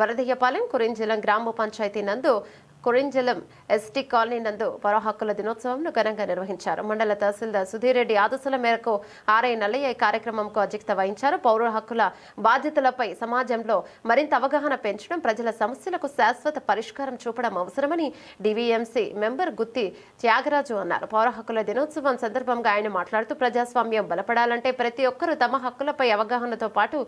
వరదయ్యపాలెం కురింజలం గ్రామ పంచాయతీ నందు కొరింజలం ST colony నందు పౌర హక్కుల దినోత్సవంను ఘనంగా నిర్వహించారు. మండల తహసీల్దార్ సుధీర్ రెడ్డి ఆదేశాల మేరకు ఆర్ఐ నల్లయ్య ఈ కార్యక్రమంకు అధ్యక్షత వహించారు. పౌర హక్కుల బాధ్యతలపై సమాజంలో మరింత అవగాహన పెంచడం ప్రజల సమస్యలకు శాశ్వత పరిష్కారం చూపడం అవసరమని డివిఎంసీ మెంబర్ గుత్తి త్యాగరాజు అన్నారు. పౌర హక్కుల దినోత్సవం సందర్భంగా ఆయన మాట్లాడుతూ ప్రజాస్వామ్యం బలపడాలంటే ప్రతి ఒక్కరూ తమ హక్కులపై అవగాహనతో పాటు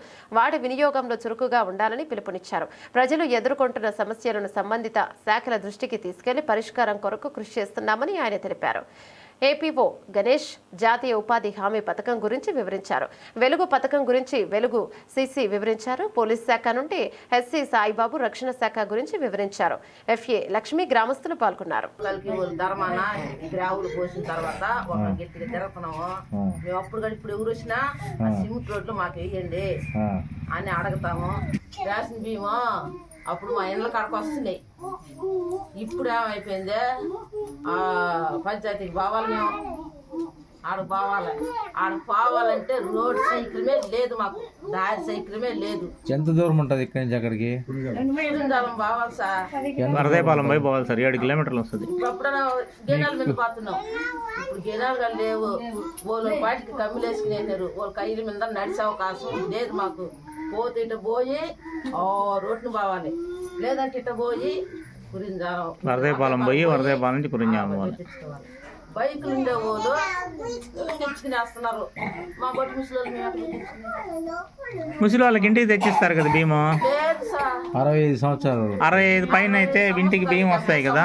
వాటి వినియోగంలో చురుకుగా ఉండాలని పిలుపునిచ్చారు. ప్రజలు ఎదుర్కొంటున్న సమస్యలను సంబంధిత శాఖల దృష్టికి తీసుకెళ్ళి పరిష్కారం కొరకు కృషి చేస్తున్నామని ఆయన తెలిపారు. ఏపీఓ గణేష్ జాతీయ ఉపాధి హామీ పథకం గురించి వివరించారు. వెలుగు పథకం గురించి వెలుగు సిసి వివరించారు. పోలీస్ శాఖ నుండి ఎస్సీ సాయిబాబు రక్షణ శాఖ గురించి వివరించారు. ఎఫ్ఏ లక్ష్మి గ్రామస్తులు పాల్గొన్నారు. పోసిన తర్వాత మేము అప్పుడు ఇప్పుడు ఎవరు వచ్చినా సిమెంట్ రోడ్లు మాకు వేయండి అని అడుగుతాము. రేషన్ బియ్యము? అప్పుడు మా ఇండ్ల కాడకు వస్తున్నాయి. ఇప్పుడు ఏమైపోయింది? ఆ పంచాయతీకి పోవాలి మేము ఆడ పోవాలి ఆడ పోవాలంటే రోడ్ సైకిలమే లేదు మాకు. దారి సైకిలమే లేదు. ఎంత దూరం ఉంటుంది ఇక్కడి నుంచి అక్కడికి? పోవాలి సార్. వరదయపాలెం పోయి పోవాలి సార్. ఏడు కిలోమీటర్లు వస్తుంది. అప్పుడైనా గినాల మీద పోతున్నాం. ఇప్పుడు గినాలు లేవు. వాళ్ళు పాటికి కమ్మిలేసుకునేసారు వాళ్ళ కయ్యల మీద నడిచే అవకాశం లేదు మాకు. పోతే ఇట పోయి ఆ రోడ్డును పోవాలి. లేదంటే ఇట పోయి వరదయపాలెం పోయి వరదయపాలెం నుంచి కురింజాం పోవాలి బైకులు ఉండే వాళ్ళు తెచ్చుకుని వేస్తున్నారు మా బట్టి ముసలి? ముసలి వాళ్ళకి ఇంటికి తెచ్చిస్తారు కదా సార్. అరవై ఐదు సంవత్సరాలు. అరవై ఐదు పైన అయితే ఇంటికి బియ్యం వస్తాయి కదా?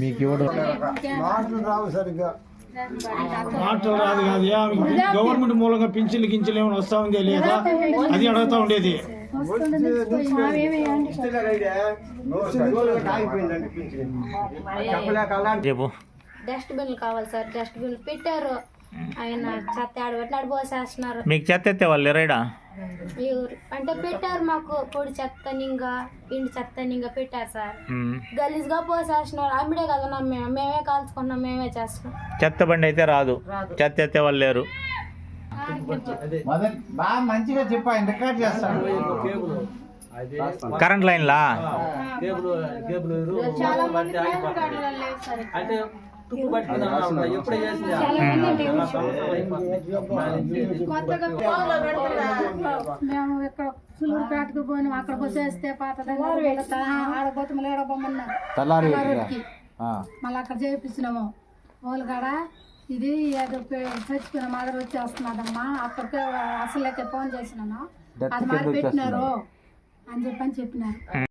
మీకు ఇవ్వడం మాటలు రాదు కాదు. గవర్నమెంట్ మూలంగా పింఛన్లు గించలు ఏమైనా వస్తా ఉందే లేదా? అది అడుగుతా ఉండేది. చెప్పు. డస్ట్బిన్లు కావాలి సార్ డస్ట్బిన్లు పెట్టారు. ఆయన చెత్త ఆడబెట్టినాడు పోసేస్తున్నారు. మీకు చెత్త ఎత్తే వాళ్ళు ఎవరు? అంటే పెట్టారు మాకు పొడి చెత్త నింగా ఇంటి చెత్త నింగా పెట్టారు సార్. ఉమ్. గలీజ్గా పోసేస్తున్నారు. అమ్మిడే కదా మేము. మేమే కాల్చుకున్నాం మేమే చేస్తున్నాం. చెత్త బండి అయితే రాదు. చెత్త ఎత్తే వాళ్ళు లేరు. బాగా మంచిగా చెప్పా రికార్డ్ చేస్తాను కరెంట్ లైన్లా మేము ఇక్కడ సులూరుపేటకు పోయినాం. అక్కడ పోసేస్తే పాత దగ్గర ఆడబోతు లేడ బొమ్మన్నారు తలారి మళ్ళీ అక్కడ చేయించినాము వాళ్ళు కాడ ఇది ఏదో చచ్చిపోయిన మదర్ వచ్చేస్తున్నదమ్మా అక్కడికే అసలు అయితే ఫోన్ చేసినాను. అది మరి పెట్టినారు అని చెప్పని చెప్పినారు.